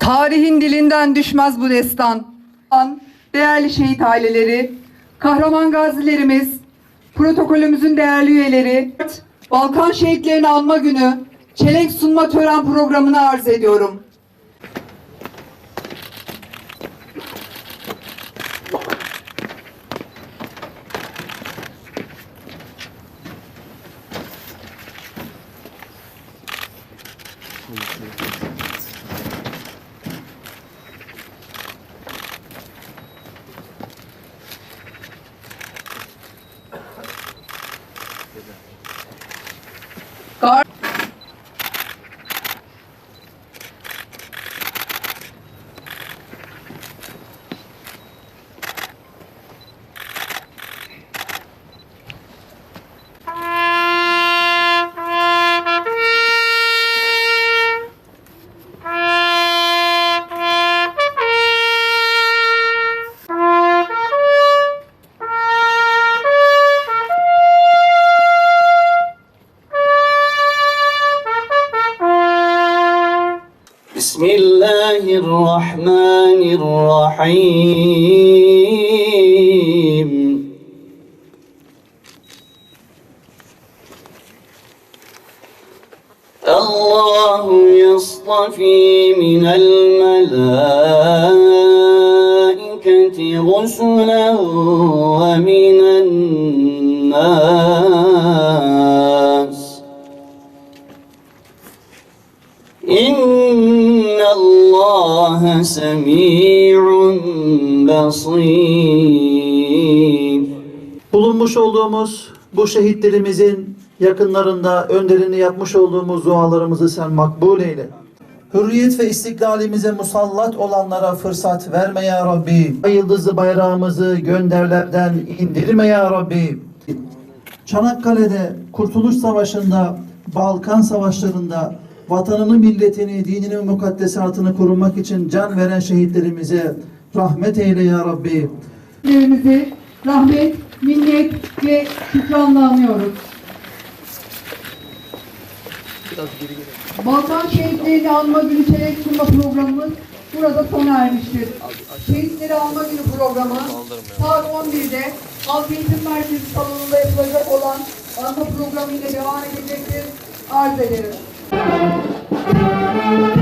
Tarihin dilinden düşmez bu destan. Değerli şehit aileleri, kahraman gazilerimiz, protokolümüzün değerli üyeleri, Balkan Şehitlerini Anma Günü çelenk sunma tören programını arz ediyorum. God بسم الله الرحمن الرحيم. الله يصطفي من الملائكة رسلا ومن الناس. إن الله سميع بصير Bulunmuş olduğumuz bu şehitlerimizin yakınlarında önlerini yapmış olduğumuz dualarımızı sen makbul eyle. Hürriyet ve istiklalimize musallat olanlara fırsat verme ya Rabbi. Ay Yıldızlı bayrağımızı gönderlerden indirme ya Rabbi. Çanakkale'de Kurtuluş Savaşı'nda, Balkan Savaşları'nda vatanını, milletini, dinini ve mukaddesatını korunmak için can veren şehitlerimize rahmet eyle ya Rabbi. Şehitlerimizi rahmet, minnet ve şükranla anıyoruz. Balkan Şehitlerini Anma Günü Çelenk Sunma programımız burada sona ermiştir. Şehitleri Anma Günü programı saat 11'de Halk Eğitim Merkezi salonunda yapılacak olan anma programı ile devam edecektir. Arz ederim. Música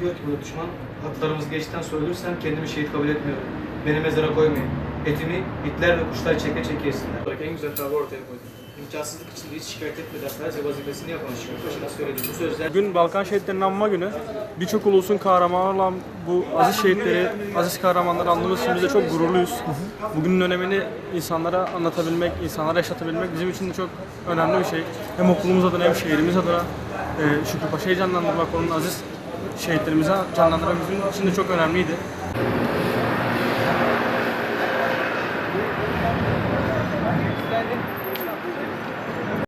diyor ki burada düşman, haklarımız geçten sonra ölürsem kendimi şehit kabul etmiyorum. Beni mezara koymayın. Etimi itler ve kuşlar çeke çeke yesinler. Bak en güzel tavrı ortaya koydum. İmkansızlık içinde hiç şikayet etmeden sadece vazifesini yapan Şevket Paşa'na söylediği bu sözler Bugün Balkan Şehitlerinin Anma Günü. Birçok ulusun kahramanı olan bu aziz şehitleri, aziz kahramanları andığımız için biz de çok gururluyuz. Bugünün önemini insanlara anlatabilmek, insanlara yaşatabilmek bizim için de çok önemli bir şey. Hem okulumuz adına hem şehrimiz adına e, Şükrü Paşa'yı canlandırmak, onun aziz şehitlerimizi canlandırmak bizim için de çok önemliydi.